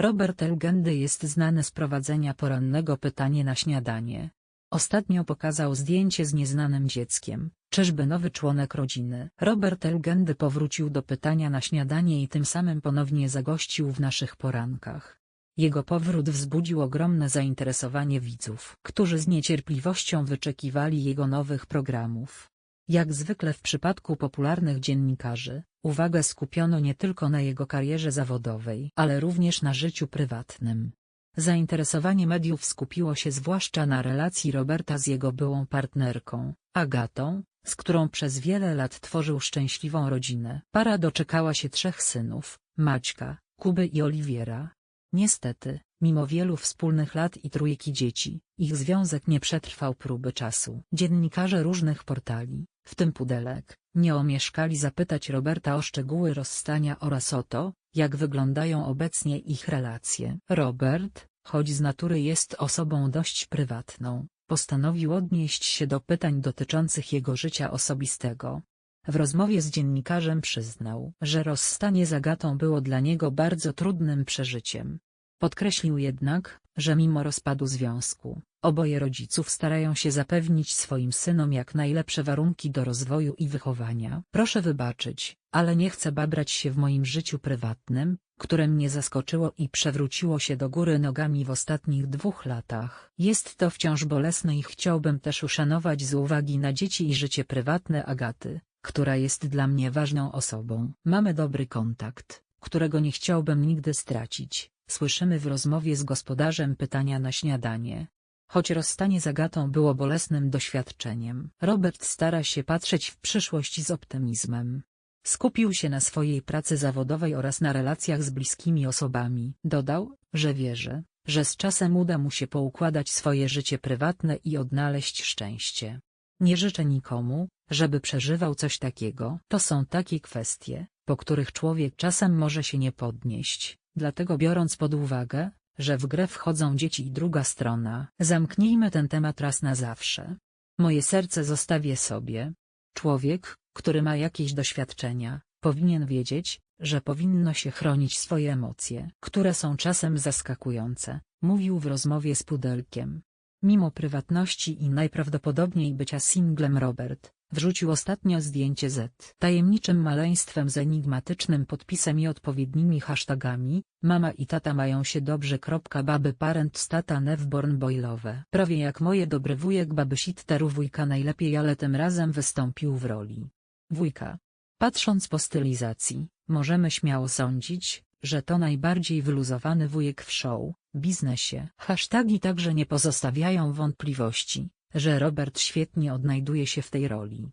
Robert Elgendy jest znany z prowadzenia porannego pytanie na śniadanie. Ostatnio pokazał zdjęcie z nieznanym dzieckiem, czyżby nowy członek rodziny. Robert Elgendy powrócił do pytania na śniadanie i tym samym ponownie zagościł w naszych porankach. Jego powrót wzbudził ogromne zainteresowanie widzów, którzy z niecierpliwością wyczekiwali jego nowych programów. Jak zwykle w przypadku popularnych dziennikarzy, uwagę skupiono nie tylko na jego karierze zawodowej, ale również na życiu prywatnym. Zainteresowanie mediów skupiło się zwłaszcza na relacji Roberta z jego byłą partnerką, Agatą, z którą przez wiele lat tworzył szczęśliwą rodzinę. Para doczekała się trzech synów, Maćka, Kuby i Oliwiera. Niestety, mimo wielu wspólnych lat i trójki dzieci, ich związek nie przetrwał próby czasu. Dziennikarze różnych portali, w tym Pudelek, nie omieszkali zapytać Roberta o szczegóły rozstania oraz o to, jak wyglądają obecnie ich relacje. Robert, choć z natury jest osobą dość prywatną, postanowił odnieść się do pytań dotyczących jego życia osobistego. W rozmowie z dziennikarzem przyznał, że rozstanie z Agatą było dla niego bardzo trudnym przeżyciem. Podkreślił jednak, że mimo rozpadu związku, oboje rodziców starają się zapewnić swoim synom jak najlepsze warunki do rozwoju i wychowania. Proszę wybaczyć, ale nie chcę babrać się w moim życiu prywatnym, które mnie zaskoczyło i przewróciło się do góry nogami w ostatnich dwóch latach. Jest to wciąż bolesne i chciałbym też uszanować z uwagi na dzieci i życie prywatne Agaty, która jest dla mnie ważną osobą. Mamy dobry kontakt, którego nie chciałbym nigdy stracić. Słyszymy w rozmowie z gospodarzem pytania na śniadanie. Choć rozstanie z Agatą było bolesnym doświadczeniem, Robert stara się patrzeć w przyszłość z optymizmem. Skupił się na swojej pracy zawodowej oraz na relacjach z bliskimi osobami. Dodał, że wierzy, że z czasem uda mu się poukładać swoje życie prywatne i odnaleźć szczęście. Nie życzę nikomu, żeby przeżywał coś takiego. To są takie kwestie, po których człowiek czasem może się nie podnieść, dlatego biorąc pod uwagę, że w grę wchodzą dzieci i druga strona, zamknijmy ten temat raz na zawsze. Moje serce zostawię sobie. Człowiek, który ma jakieś doświadczenia, powinien wiedzieć, że powinno się chronić swoje emocje, które są czasem zaskakujące, mówił w rozmowie z Pudelkiem. Mimo prywatności i najprawdopodobniej bycia singlem Robert, wrzucił ostatnio zdjęcie z tajemniczym maleństwem z enigmatycznym podpisem i odpowiednimi hashtagami, mama i tata mają się dobrze. Baby parent stata nevborn boilowe. Prawie jak moje dobry wujek baby sitteru wujka najlepiej ale tym razem wystąpił w roli wujka. Patrząc po stylizacji, możemy śmiało sądzić, że to najbardziej wyluzowany wujek w show, biznesie. Hasztagi także nie pozostawiają wątpliwości, że Robert świetnie odnajduje się w tej roli.